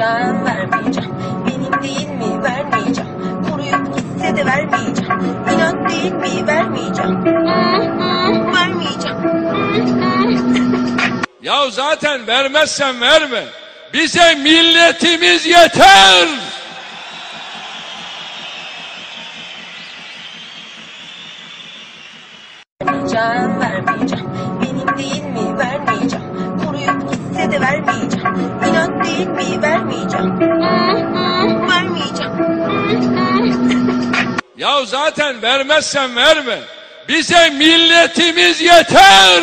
Vermeyeceğim, vermeyeceğim. Benim değil mi? Vermeyeceğim. Koruyup gitse de vermeyeceğim. İnat değil mi? Vermeyeceğim. Vermeyeceğim. Ya zaten vermezsen verme. Bize milletimiz yeter. Vermeyeceğim, vermeyeceğim. De vermeyeceğim. İnat değil mi? Vermeyeceğim. Vermeyeceğim. Ya zaten vermezsen verme. Bize milletimiz yeter.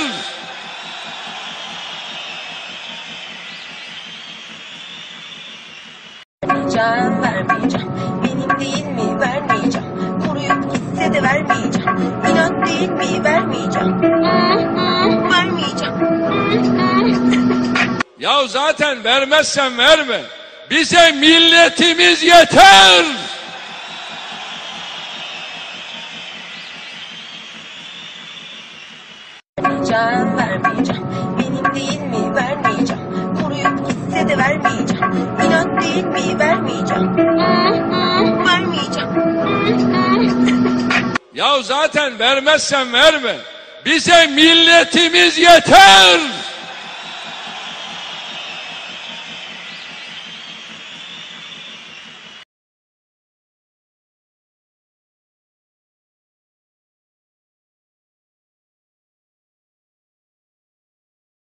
Vermeyeceğim, vermeyeceğim. Benim değil mi? Vermeyeceğim. Koruyup gitse de vermeyeceğim. İnat değil mi? Ya zaten vermezsen verme. Bize milletimiz yeter. Vermeyeceğim, vermeyeceğim. Benim değil mi? Vermeyeceğim. Koruyup gitse de vermeyeceğim. İnat değil mi? Vermeyeceğim. Vermeyeceğim. Ya zaten vermezsen verme. Bize milletimiz yeter.